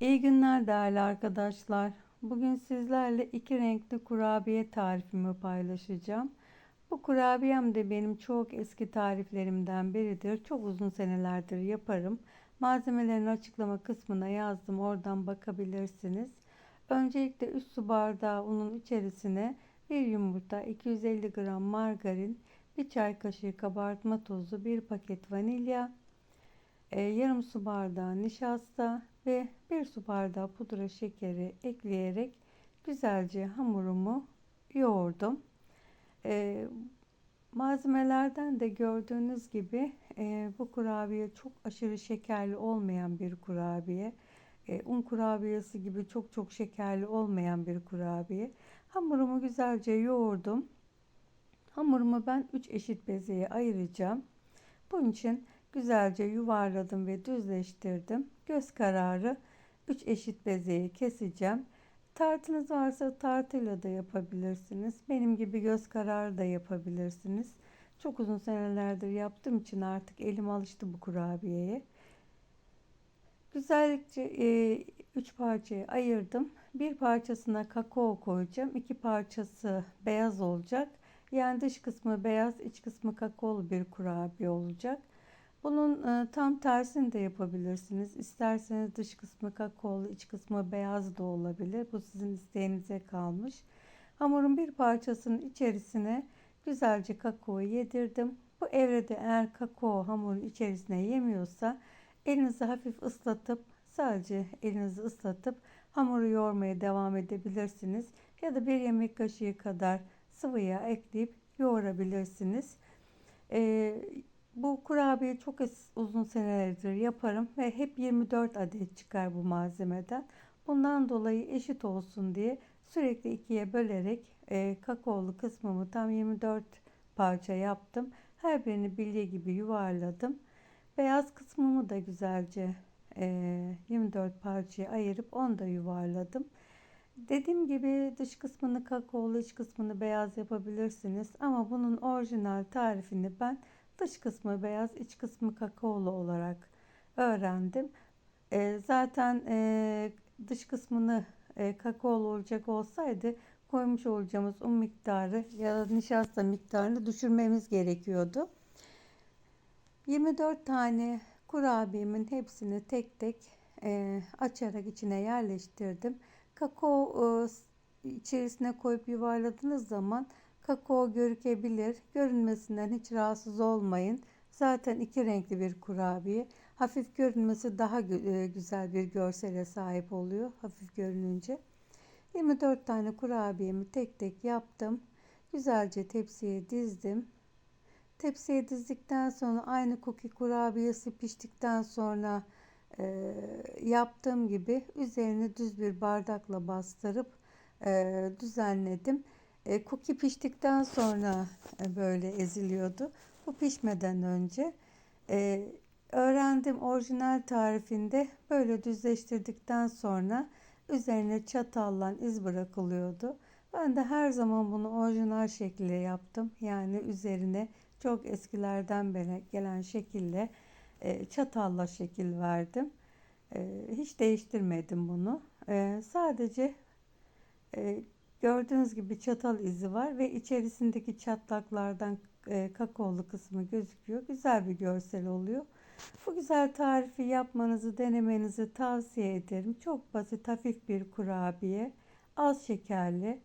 İyi günler değerli arkadaşlar. Bugün sizlerle iki renkli kurabiye tarifimi paylaşacağım. Bu kurabiyem de benim çok eski tariflerimden biridir. Çok uzun senelerdir yaparım. Malzemelerin açıklama kısmına yazdım. Oradan bakabilirsiniz. Öncelikle 3 su bardağı unun içerisine bir yumurta, 250 gram margarin, bir çay kaşığı kabartma tozu, bir paket vanilya, e, yarım su bardağı nişasta ve bir su bardağı pudra şekeri ekleyerek güzelce hamurumu yoğurdum. E, malzemelerden de gördüğünüz gibi e, bu kurabiye çok aşırı şekerli olmayan bir kurabiye. E, un kurabiyesi gibi çok çok şekerli olmayan bir kurabiye. Hamurumu güzelce yoğurdum. Hamurumu ben 3 eşit bezeye ayıracağım. Bunun için güzelce yuvarladım ve düzleştirdim. Göz kararı 3 eşit bezeyi keseceğim. Tartınız varsa tartıyla da yapabilirsiniz. Benim gibi göz kararı da yapabilirsiniz. Çok uzun senelerdir yaptığım için artık elim alıştı bu kurabiyeye. Güzellikçe 3 e, parçaya ayırdım. Bir parçasına kakao koyacağım. İki parçası beyaz olacak. Yani dış kısmı beyaz, iç kısmı kakaolu bir kurabiye olacak. Bunun e, tam tersini de yapabilirsiniz. İsterseniz dış kısmı kakaolu, iç kısmı beyaz da olabilir. Bu sizin isteğinize kalmış. Hamurun bir parçasının içerisine güzelce kakao yedirdim. Bu evrede eğer kakao hamurun içerisine yemiyorsa elinizi hafif ıslatıp sadece elinizi ıslatıp hamuru yoğurmaya devam edebilirsiniz. Ya da bir yemek kaşığı kadar sıvı yağ ekleyip yoğurabilirsiniz. Ee, bu kurabiye çok uzun senelerdir yaparım ve hep 24 adet çıkar bu malzemeden. Bundan dolayı eşit olsun diye sürekli ikiye bölerek e, kakaolu kısmımı tam 24 parça yaptım. Her birini bilye gibi yuvarladım. Beyaz kısmımı da güzelce e, 24 parçaya ayırıp onu da yuvarladım. Dediğim gibi dış kısmını kakaolu, iç kısmını beyaz yapabilirsiniz. Ama bunun orijinal tarifini ben dış kısmı beyaz, iç kısmı kakaolu olarak öğrendim. E, zaten e, dış kısmını e, kakaolu olacak olsaydı koymuş olacağımız un miktarı ya da nişasta miktarını düşürmemiz gerekiyordu. 24 tane kurabiyemin hepsini tek tek e, açarak içine yerleştirdim. Kakao e, içerisine koyup yuvarladığınız zaman kakao görükebilir. Görünmesinden hiç rahatsız olmayın. Zaten iki renkli bir kurabiye. Hafif görünmesi daha e, güzel bir görsele sahip oluyor. Hafif görününce. 24 tane kurabiyemi tek tek yaptım. Güzelce tepsiye dizdim. Tepsiye dizdikten sonra aynı cookie kurabiyesi piştikten sonra e, yaptığım gibi üzerine düz bir bardakla bastırıp e, düzenledim. E, cookie piştikten sonra e, böyle eziliyordu. Bu pişmeden önce e, öğrendim orijinal tarifinde böyle düzleştirdikten sonra üzerine çatalla iz bırakılıyordu. Ben de her zaman bunu orijinal şekilde yaptım. Yani üzerine çok eskilerden beri gelen şekilde e, çatalla şekil verdim. E, hiç değiştirmedim bunu. E, sadece gördüğünüz gibi çatal izi var ve içerisindeki çatlaklardan kakaolu kısmı gözüküyor. Güzel bir görsel oluyor. Bu güzel tarifi yapmanızı, denemenizi tavsiye ederim. Çok basit, hafif bir kurabiye. Az şekerli.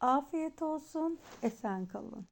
afiyet olsun, esen kalın.